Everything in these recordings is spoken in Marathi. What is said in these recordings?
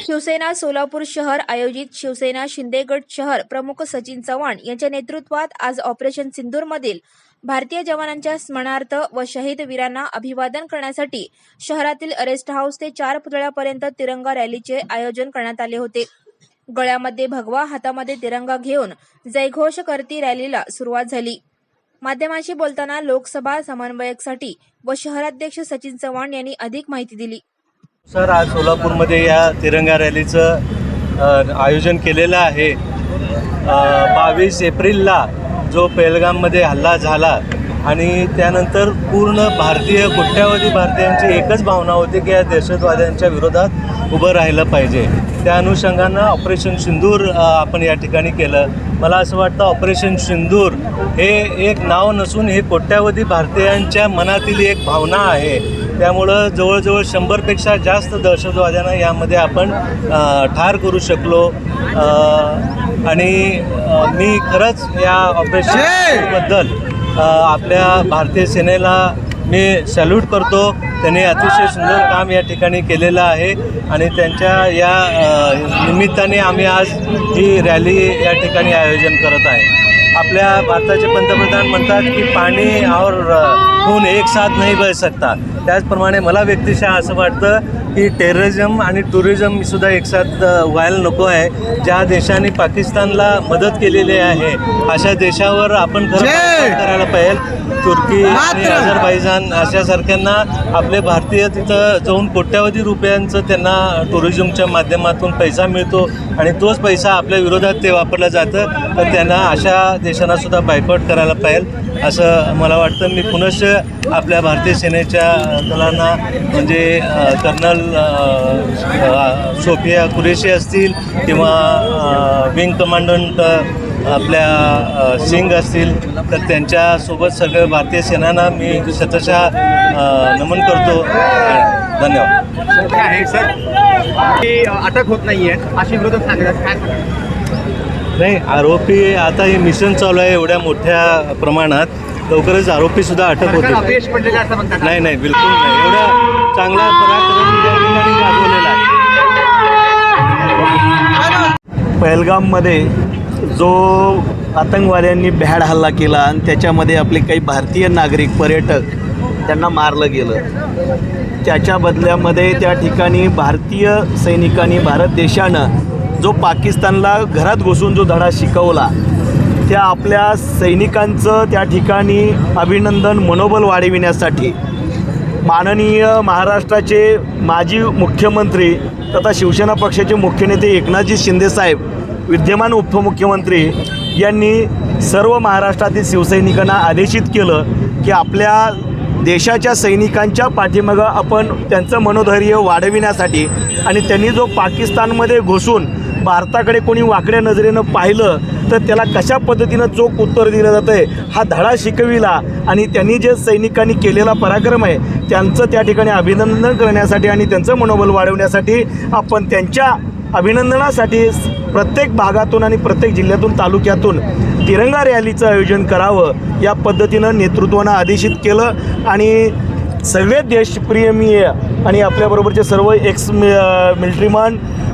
शिवसेना सोलापूर शहर आयोजित शिवसेना शिंदेगड शहर प्रमुख सचिन चव्हाण यांच्या नेतृत्वात आज ऑपरेशन सिंदूरमधील भारतीय जवानांच्या स्मरणार्थ व शहीद वीरांना अभिवादन करण्यासाठी शहरातील रेस्ट हाऊस ते चार पुतळ्यापर्यंत तिरंगा रॅलीचे आयोजन करण्यात आले होते. गळ्यामध्ये भगवा हातामध्ये तिरंगा घेऊन जयघोष करती रॅलीला सुरुवात झाली. माध्यमांशी बोलताना लोकसभा समन्वयकसाठी व शहराध्यक्ष सचिन चव्हाण यांनी अधिक माहिती दिली. सर आज सोलापूरमध्ये या तिरंगा रॅलीचं आयोजन केलेलं आहे. बावीस एप्रिलला जो पेहलगाममध्ये हल्ला झाला आणि त्यानंतर पूर्ण भारतीय कोट्यावधी भारतीयांची एकच भावना होती की या दहशतवाद्यांच्या विरोधात उभं राहिलं पाहिजे. त्या अनुषंगानं ऑपरेशन सिंदूर आपण या ठिकाणी केलं. मला असं वाटतं ऑपरेशन सिंदूर हे एक नाव नसून हे कोट्यावधी भारतीयांच्या मनातील एक भावना आहे. त्यामुळं जवळजवळ शंभरपेक्षा जास्त दहशतवाद्यांना यामध्ये आपण ठार करू शकलो. आणि मी खरंच या ऑपरेशनबद्दल आपल्या भारतीय सेनेला मी सॅल्यूट करतो. त्यांनी अतिशय सुंदर काम या ठिकाणी केलेलं आहे आणि त्यांच्या या निमित्ताने आम्ही आज ही रॅली या ठिकाणी आयोजन करत आहे. आपल्या भारताचे पंतप्रधान म्हणतात की पाणी और खून एक साथ नाही बह सकता. त्याचप्रमाणे मला व्यक्तिशः असं वाटतं की टेररिझम आणि टुरिझम सुद्धा एकसाथ व्हायला नको आहे. ज्या देशाने पाकिस्तानला मदत केलेली आहे अशा देशावर आपण करायला पाहिजे. तुर्की आणि अझरबैजान अशासारख्यांना आपले भारतीय तिथं जाऊन कोट्यावधी रुपयांचं त्यांना टुरिझमच्या माध्यमातून पैसा मिळतो आणि तोच पैसा आपल्या विरोधात ते वापरलं जातं. तर त्यांना अशा देशांना सुद्धा बायकॉट करायला पाहिजे. असं मला वाटतं मी पुनश्च आपल्या भारतीय सेनेच्या दलांना म्हणजे कर्नल सोफिया कुरेशी असतील किंवा विंग कमांडंट आपल्या सिंग असतील तर त्यांच्यासोबत सगळं भारतीय सेनांना मी शतशः नमन करतो. धन्यवाद. आहे सर की अटक होत नाहीये अशी विरोधक सांगतात. काय नाही आरोपी आता हे मिशन चालू आहे एवढ्या मोठ्या प्रमाणात. लवकरच आरोपी सुद्धा अटक म्हणतात. नाही नाही बिलकुल नाही. एवढा चांगला पराक्रम गाजवलेला आहे. पहलगाममध्ये जो आतंकवाद्यांनी भ्याड हल्ला केला आणि त्याच्यामध्ये आपले काही भारतीय नागरिक पर्यटक त्यांना मारलं गेलं. त्याच्या बदल्यामध्ये त्या ठिकाणी भारतीय सैनिकांनी भारत देशानं जो पाकिस्तानला घरात घुसून जो धडा शिकवला त्या आपल्या सैनिकांचं त्या ठिकाणी अभिनंदन मनोबल वाढविण्यासाठी माननीय महाराष्ट्राचे माजी मुख्यमंत्री तथा शिवसेना पक्षाचे मुख्य नेते एकनाथजी शिंदेसाहेब विद्यमान उपमुख्यमंत्री यांनी सर्व महाराष्ट्रातील शिवसैनिकांना आदेशित केलं की आपल्या देशाच्या सैनिकांच्या पाठीमागं आपण त्यांचं मनोधैर्य वाढविण्यासाठी आणि त्यांनी जो पाकिस्तानमध्ये घुसून भारताकडे कोणी वाकड्या नजरेनं पाहिलं तर त्याला कशा पद्धतीनं चोख उत्तर दिलं जातं आहे हा धडा शिकविला आणि त्यांनी जे सैनिकांनी केलेला पराक्रम आहे त्यांचं त्या ठिकाणी अभिनंदन करण्यासाठी आणि त्यांचं मनोबल वाढवण्यासाठी आपण त्यांच्या अभिनंदनासाठी प्रत्येक भागातून आणि प्रत्येक जिल्ह्यातून तालुक्यातून तिरंगा रॅलीचं आयोजन करावं या पद्धतीनं नेतृत्वानं आदेशित केलं आणि सगळे देशप्रियमीय आणि आपल्याबरोबरचे सर्व एक्स मि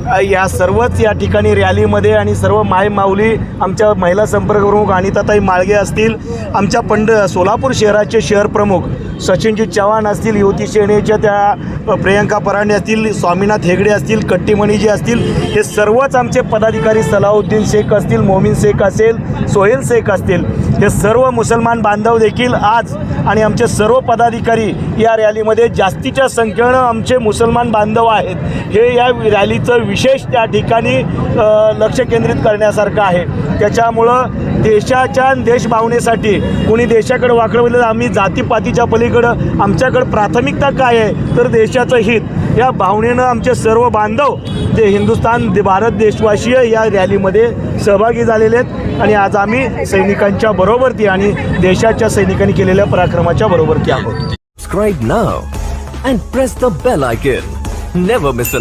या सर्वच या ठिकाणी रॅलीमध्ये आणि सर्व माय माऊली आमच्या महिला संपर्क प्रमुख अनिताताई माळगे असतील आमच्या पंड सोलापूर शहराचे शहर प्रमुख सचिनजी चव्हाण असतील युवती सेनेच्या त्या प्रियंका परांडे असतील स्वामीनाथ हेगडे असतील कट्टीमणीजी असतील हे सर्वच आमचे पदाधिकारी सलाउद्दीन शेख असतील मोमीन शेख असेल सोहेल शेख असतील. हे सर्व मुसलमान बांधव देखील आज आणि आमचे सर्व पदाधिकारी या रॅलीमध्ये जास्तीच्या संख्येनं आमचे मुसलमान बांधव आहेत. हे या रॅलीचं विशेष त्या ठिकाणी लक्ष केंद्रित करण्यासारखं आहे. त्याच्यामुळं देशाच्या देशभावनेसाठी कोणी देशाकडे वाकडवलं आम्ही जातीपातीच्या पलीकडं आमच्याकडं प्राथमिकता काय आहे तर देशाचं हित. या भावनेनं आमचे सर्व बांधव जे हिंदुस्थान भारत देशवासीय या रॅलीमध्ये सहभागी झालेले आहेत. आणि आज आम्ही सैनिकांच्या बरोबरती आणि देशाच्या सैनिकांनी केलेल्या पराक्रमाच्या बरोबरती आहोत. नाव and press the bell icon never miss